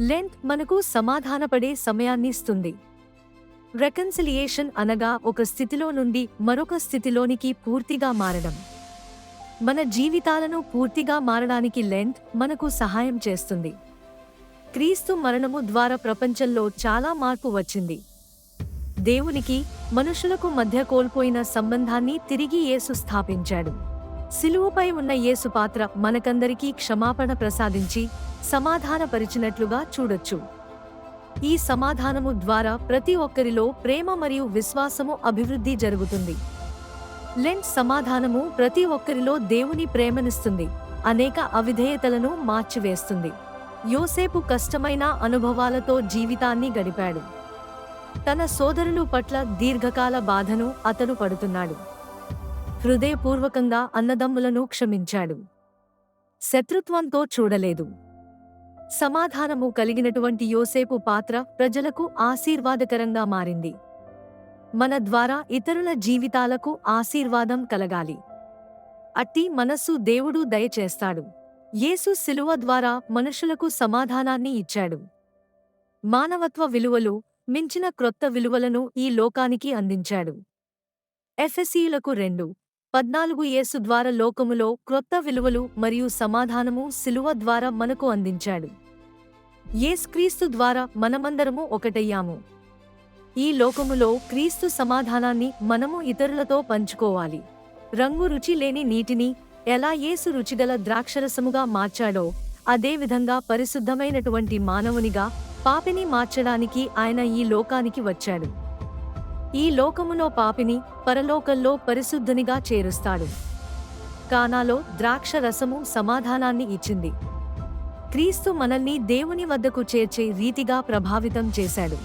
Length మనకు సమాధానపడే సమయాన్ని ఇస్తుంది రెకన్సిలియేషన్ అనగా ఒక స్థితిలో నుండి మరొక స్థితిలోనికి పూర్తిగా మారడం. మన జీవితాలను పూర్తిగా మారడానికి లెంత్ మనకు సహాయం చేస్తుంది. క్రీస్తు మరణము ద్వారా ప్రపంచంలో చాలా మార్పు వచ్చింది. దేవునికి మనుషులకు మధ్య కోల్పోయిన సంబంధాన్ని తిరిగి యేసు స్థాపించాడు. సిలువుపై ఉన్న యేసు పాత్ర మనకందరికీ క్షమాపణ ప్రసాదించి సమాధానపరిచినట్లుగా చూడొచ్చు. ఈ సమాధానము ద్వారా ప్రతి ఒక్కరిలో ప్రేమ మరియు విశ్వాసము అభివృద్ధి జరుగుతుంది. లెంట్ సమాధానము ప్రతి ఒక్కరిలో దేవుని ప్రేమనిస్తుంది. అనేక అవిధేయతలను మార్చివేస్తుంది. యోసేపు కష్టమైన అనుభవాలతో జీవితాన్ని గడిపాడు. తన సోదరులు పట్ల దీర్ఘకాల బాధను అతడు పడుతున్నాడు. హృదయపూర్వకంగా అన్నదమ్ములను క్షమించాడు. శత్రుత్వంతో చూడలేదు. సమాధానము కలిగినటువంటి యోసేపు పాత్ర ప్రజలకు ఆశీర్వాదకరంగా మారింది. మన ద్వారా ఇతరుల జీవితాలకు ఆశీర్వాదం కలగాలి. అట్టి మనస్సు దేవుడు దయచేస్తాడు. యేసు శిలువ ద్వారా మనుషులకు సమాధానాన్ని ఇచ్చాడు. మానవత్వ విలువలు మించిన క్రొత్త విలువలను ఈ లోకానికి అందించాడు. ఎఫ్ఎసీయులకు రెండు పద్నాలుగు యేసు ద్వారా లోకములో క్రొత్త విలువలు మరియు సమాధానము శిలువ ద్వారా మనకు అందించాడు. యేస్క్రీస్తు ద్వారా మనమందరము ఒకటయ్యాము. ఈ లోకములో క్రీస్తు సమాధానాన్ని మనము ఇతరులతో పంచుకోవాలి. రంగు రుచి లేని నీటిని ఎలా యేసు రుచిగల ద్రాక్షరసముగా మార్చాడో అదేవిధంగా పరిశుద్ధమైనటువంటి మానవునిగా పాపిని మార్చడానికి ఆయన ఈ లోకానికి వచ్చాడు. ఈ లోకములో పాపిని పరలోకంలో పరిశుద్ధునిగా చేరుస్తాడు. కానాలో ద్రాక్ష రసము సమాధానాన్ని ఇచ్చింది. క్రీస్తు మనల్ని దేవుని వద్దకు చేర్చే రీతిగా ప్రభావితం చేశాడు.